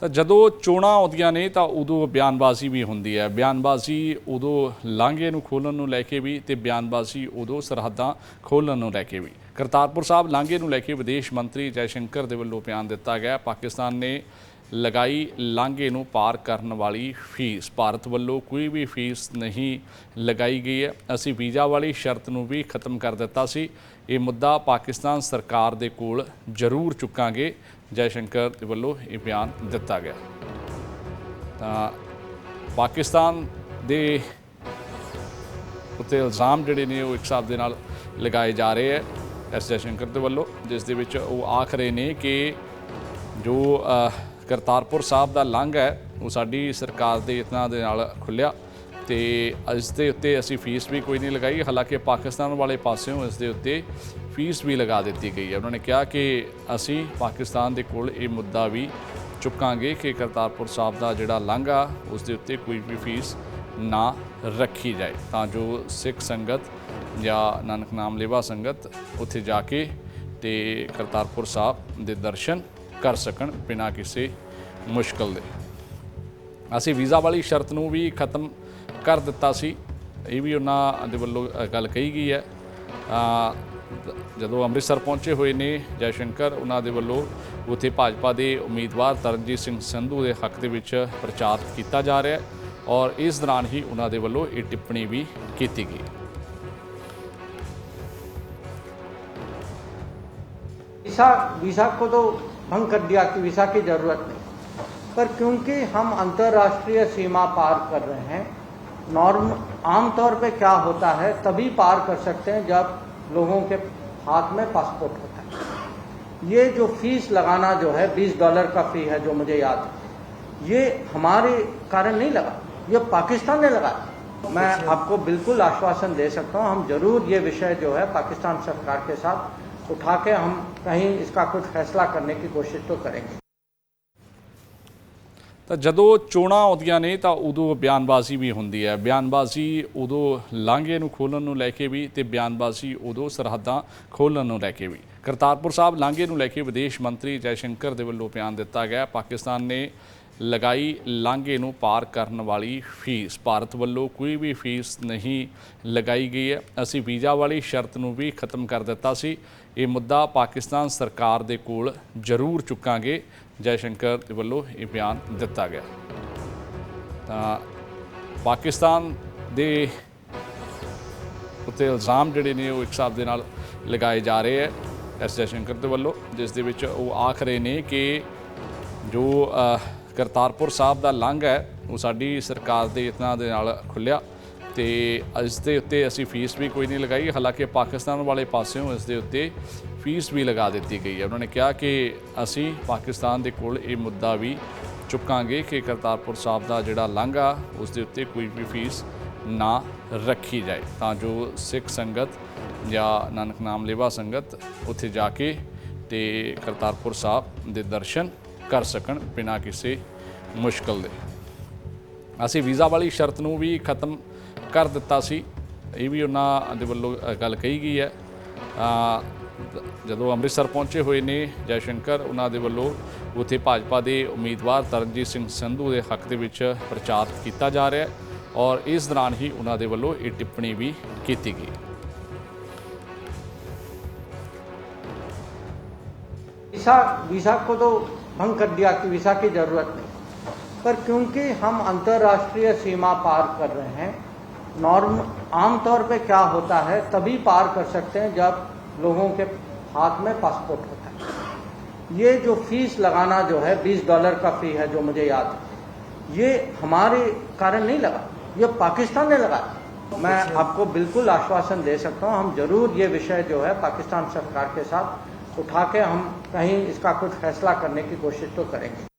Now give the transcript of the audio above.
ਤਾਂ ਜਦੋਂ ਚੋਣਾਂ ਆਉਂਦੀਆਂ ਨੇ ਤਾਂ ਉਦੋਂ ਬਿਆਨਬਾਜ਼ੀ ਵੀ ਹੁੰਦੀ ਹੈ। ਬਿਆਨਬਾਜ਼ੀ ਉਦੋਂ ਲਾਂਘੇ ਨੂੰ ਖੋਲਣ ਨੂੰ ਲੈ ਕੇ ਵੀ ਤੇ ਬਿਆਨਬਾਜ਼ੀ ਉਦੋਂ ਸਰਹੱਦਾਂ ਖੋਲਣ ਨੂੰ ਲੈ ਕੇ ਵੀ। ਕਰਤਾਰਪੁਰ ਸਾਹਿਬ ਲਾਂਘੇ ਨੂੰ ਲੈ ਕੇ ਵਿਦੇਸ਼ ਮੰਤਰੀ ਜੈਸ਼ੰਕਰ ਦੇ ਵੱਲੋਂ ਬਿਆਨ ਦਿੱਤਾ ਗਿਆ। ਪਾਕਿਸਤਾਨ ਨੇ ਲਗਾਈ ਲਾਂਘੇ ਨੂੰ ਪਾਰ ਕਰਨ ਵਾਲੀ ਫੀਸ। ਭਾਰਤ ਵੱਲੋਂ ਕੋਈ ਵੀ ਫੀਸ ਨਹੀਂ ਲਗਾਈ ਗਈ ਹੈ। ਅਸੀਂ ਵੀਜ਼ਾ ਵਾਲੀ ਸ਼ਰਤ ਨੂੰ ਵੀ ਖਤਮ ਕਰ ਦਿੱਤਾ ਸੀ। ਇਹ ਮੁੱਦਾ ਪਾਕਿਸਤਾਨ ਸਰਕਾਰ ਦੇ ਕੋਲ ਜ਼ਰੂਰ ਚੁੱਕਾਂਗੇ। ਜੈਸ਼ੰਕਰ ਦੇ ਵੱਲੋਂ ਇਹ ਬਿਆਨ ਦਿੱਤਾ ਗਿਆ। ਤਾਂ ਪਾਕਿਸਤਾਨ ਦੇ ਉੱਤੇ ਇਲਜ਼ਾਮ ਜਿਹੜੇ ਨੇ ਉਹ ਇੱਕ ਹਿਸਾਬ ਦੇ ਨਾਲ ਲਗਾਏ ਜਾ ਰਹੇ ਹੈ। ਐਸ ਜੈਸ਼ੰਕਰ ਦੇ ਵੱਲੋਂ, ਜਿਸ ਦੇ ਵਿੱਚ ਉਹ ਆਖ ਰਹੇ ਨੇ ਕਿ ਜੋ ਕਰਤਾਰਪੁਰ ਸਾਹਿਬ ਦਾ ਲੰਘ ਹੈ, ਉਹ ਸਾਡੀ ਸਰਕਾਰ ਦੇ ਯਤਨਾਂ ਦੇ ਨਾਲ ਖੁੱਲਿਆ ਤੇ ਇਸ ਦੇ ਉੱਤੇ ਅਸੀਂ ਫੀਸ ਵੀ ਕੋਈ ਨਹੀਂ ਲਗਾਈ, ਹਾਲਾਂਕਿ ਪਾਕਿਸਤਾਨ ਵਾਲੇ ਪਾਸਿਓਂ ਇਸ ਦੇ ਉੱਤੇ ਫੀਸ ਵੀ ਲਗਾ ਦਿੱਤੀ ਗਈ ਹੈ। ਉਹਨਾਂ ਨੇ ਕਿਹਾ ਕਿ ਅਸੀਂ ਪਾਕਿਸਤਾਨ ਦੇ ਕੋਲ ਇਹ ਮੁੱਦਾ ਵੀ ਚੁੱਕਾਂਗੇ ਕਿ ਕਰਤਾਰਪੁਰ ਸਾਹਿਬ ਦਾ ਜਿਹੜਾ ਲੰਘ ਉਸ ਦੇ ਉੱਤੇ ਕੋਈ ਵੀ ਫੀਸ ਨਾ ਰੱਖੀ ਜਾਏ। ਤਾਂ ਜੋ ਸਿੱਖ ਸੰਗਤ ਜਾਂ ਨਾਨਕ ਨਾਮ ਲੇਵਾ ਸੰਗਤ ਉੱਥੇ ਜਾ ਕੇ ਤੇ ਕਰਤਾਰਪੁਰ ਸਾਹਿਬ ਦੇ ਦਰਸ਼ਨ ਕਰ ਸਕਣ ਬਿਨਾਂ ਕਿਸੇ ਮੁਸ਼ਕਲ ਦੇ। ਅਸੀਂ ਵੀਜ਼ਾ ਵਾਲੀ ਸ਼ਰਤ ਨੂੰ ਵੀ ਖਤਮ ਕਰ ਦਿੱਤਾ ਸੀ। ਇਹ ਵੀ ਉਹਨਾਂ ਦੇ ਵੱਲੋਂ ਗੱਲ ਕਹੀ ਗਈ ਹੈ। ਜਦੋਂ ਅੰਮ੍ਰਿਤਸਰ ਪਹੁੰਚੇ ਹੋਏ ਨੇ ਜੈ ਸ਼ੰਕਰ, ਉਹਨਾਂ ਦੇ ਵੱਲੋਂ ਉੱਥੇ ਭਾਜਪਾ ਦੇ ਉਮੀਦਵਾਰ ਤਰਨਜੀਤ ਸਿੰਘ ਸੰਧੂ ਦੇ ਹੱਕ ਦੇ ਵਿੱਚ ਪ੍ਰਚਾਰ ਕੀਤਾ ਜਾ ਰਿਹਾ ਔਰ ਇਸ ਦੌਰਾਨ ਹੀ ਉਹਨਾਂ ਦੇ ਵੱਲੋਂ ਇਹ ਟਿੱਪਣੀ ਵੀ ਕੀਤੀ ਗਈ। ਵੀਜ਼ਾ ਵੀਜ਼ਾ ਕੋ ਤੋਂ भंग कर दिया कि वीसा की ज़रूरत नहीं। पर क्योंकि हम अंतर्राष्ट्रीय सीमा पार कर रहे हैं नॉर्म आमतौर पे क्या होता है, तभी पार कर सकते हैं जब लोगों के हाथ में पासपोर्ट होता है। ये जो फ़ीस लगाना जो है 20 डॉलर का फ़ी है जो मुझे याद है, ये हमारे कारण नहीं लगा, ये पाकिस्तान ने लगाया मैं आपको बिल्कुल आश्वासन दे सकता हूँ, हम ज़रूर ये विषय जो है पाकिस्तान सरकार के साथ उठा के हम कहीं इसका कुछ फैसला करने की कोशिश तो करेंगे ਤਾਂ ਜਦੋਂ ਚੋਣਾਂ ਆਉਂਦੀਆਂ ਨੇ ਤਾਂ ਉਦੋਂ ਬਿਆਨਬਾਜ਼ੀ ਵੀ ਹੁੰਦੀ ਹੈ ਬਿਆਨਬਾਜ਼ੀ ਉਦੋਂ ਲਾਂਘੇ ਨੂੰ ਖੋਲਣ ਨੂੰ ਲੈ ਕੇ ਵੀ ਤੇ ਬਿਆਨਬਾਜ਼ੀ ਉਦੋਂ ਸਰਹੱਦਾਂ ਖੋਲਣ ਨੂੰ ਲੈ ਕੇ ਵੀ ਕਰਤਾਰਪੁਰ ਸਾਹਿਬ ਲਾਂਘੇ ਨੂੰ ਲੈ ਕੇ ਵਿਦੇਸ਼ ਮੰਤਰੀ ਜੈਸ਼ੰਕਰ ਦੇ ਵੱਲੋਂ ਬਿਆਨ ਦਿੱਤਾ ਗਿਆ ਪਾਕਿਸਤਾਨ ਨੇ ਲਗਾਈ ਲਾਂਘੇ ਨੂੰ ਪਾਰ ਕਰਨ ਵਾਲੀ ਫੀਸ। ਭਾਰਤ ਵੱਲੋਂ ਕੋਈ ਵੀ ਫੀਸ ਨਹੀਂ ਲਗਾਈ ਗਈ ਹੈ। ਅਸੀਂ ਵੀਜ਼ਾ ਵਾਲੀ ਸ਼ਰਤ ਨੂੰ ਵੀ ਖਤਮ ਕਰ ਦਿੱਤਾ ਸੀ। ਇਹ ਮੁੱਦਾ ਪਾਕਿਸਤਾਨ ਸਰਕਾਰ ਦੇ ਕੋਲ ਜ਼ਰੂਰ ਚੁੱਕਾਂਗੇ। ਜੈਸ਼ੰਕਰ ਦੇ ਵੱਲੋਂ ਇਹ ਬਿਆਨ ਦਿੱਤਾ ਗਿਆ। ਤਾਂ ਪਾਕਿਸਤਾਨ ਦੇ ਉੱਤੇ ਇਲਜ਼ਾਮ ਜਿਹੜੇ ਨੇ ਉਹ ਇੱਕ ਹਿਸਾਬ ਦੇ ਨਾਲ ਲਗਾਏ ਜਾ ਰਹੇ ਹੈ। ਐਸ ਜੈਸ਼ੰਕਰ ਦੇ ਵੱਲੋਂ, ਜਿਸ ਦੇ ਵਿੱਚ ਉਹ ਆਖ ਰਹੇ ਨੇ ਕਿ ਜੋ ਕਰਤਾਰਪੁਰ ਸਾਹਿਬ ਦਾ ਲੰਘ ਹੈ, ਉਹ ਸਾਡੀ ਸਰਕਾਰ ਦੇ ਯਤਨਾਂ ਦੇ ਨਾਲ ਖੁੱਲਿਆ ਤੇ ਇਸ ਦੇ ਉੱਤੇ ਅਸੀਂ ਫੀਸ ਵੀ ਕੋਈ ਨਹੀਂ ਲਗਾਈ, ਹਾਲਾਂਕਿ ਪਾਕਿਸਤਾਨ ਵਾਲੇ ਪਾਸਿਓਂ ਇਸ ਦੇ ਉੱਤੇ ਫੀਸ ਵੀ ਲਗਾ ਦਿੱਤੀ ਗਈ ਹੈ। ਉਹਨਾਂ ਨੇ ਕਿਹਾ ਕਿ ਅਸੀਂ ਪਾਕਿਸਤਾਨ ਦੇ ਕੋਲ ਇਹ ਮੁੱਦਾ ਵੀ ਚੁੱਕਾਂਗੇ ਕਿ ਕਰਤਾਰਪੁਰ ਸਾਹਿਬ ਦਾ ਜਿਹੜਾ ਲੰਘ ਉਸ ਦੇ ਉੱਤੇ ਕੋਈ ਵੀ ਫੀਸ ਨਾ ਰੱਖੀ ਜਾਏ। ਤਾਂ ਜੋ ਸਿੱਖ ਸੰਗਤ ਜਾਂ ਨਾਨਕ ਨਾਮ ਲੇਵਾ ਸੰਗਤ ਉੱਥੇ ਜਾ ਕੇ ਤੇ ਕਰਤਾਰਪੁਰ ਸਾਹਿਬ ਦੇ ਦਰਸ਼ਨ ਕਰ ਸਕਣ ਬਿਨਾਂ ਕਿਸੇ ਮੁਸ਼ਕਲ ਦੇ। ਅਸੀਂ ਵੀਜ਼ਾ ਵਾਲੀ ਸ਼ਰਤ ਨੂੰ ਵੀ ਖਤਮ ਕਰ ਦਿੱਤਾ ਸੀ। ਇਹ ਵੀ ਉਹਨਾਂ ਦੇ ਵੱਲੋਂ ਗੱਲ ਕਹੀ ਗਈ ਹੈ। ਜਦੋਂ ਅੰਮ੍ਰਿਤਸਰ ਪਹੁੰਚੇ ਹੋਏ ਨੇ ਜੈ ਸ਼ੰਕਰ ਉਹਨਾਂ ਦੇ ਵੱਲੋਂ ਉੱਥੇ ਭਾਜਪਾ ਦੇ ਉਮੀਦਵਾਰ ਤਰਨਜੀਤ ਸਿੰਘ ਸੰਧੂ ਦੇ ਹੱਕ ਦੇ ਵਿੱਚ ਪ੍ਰਚਾਰ ਕੀਤਾ ਜਾ ਰਿਹਾ ਔਰ ਇਸ ਦੌਰਾਨ ਹੀ ਉਹਨਾਂ ਦੇ ਵੱਲੋਂ ਇਹ ਟਿੱਪਣੀ ਵੀ ਕੀਤੀ ਗਈ। ਵੀਸਾ ਵੀਸਾ ਕੋ ਤੋਂ भंग कर दिया कि वीसा की ज़रूरत नहीं। पर क्योंकि हम अंतर्राष्ट्रीय सीमा पार कर रहे हैं नॉर्म आमतौर पे क्या होता है, तभी पार कर सकते हैं जब लोगों के हाथ में पासपोर्ट होता है। ये जो फ़ीस लगाना जो है 20 डॉलर का फ़ी है जो मुझे याद है, ये हमारे कारण नहीं लगा, ये पाकिस्तान ने लगाया मैं आपको बिल्कुल आश्वासन दे सकता हूँ, हम ज़रूर ये विषय जो है पाकिस्तान सरकार के साथ उठा के हम कहीं इसका कुछ फैसला करने की कोशिश तो करेंगे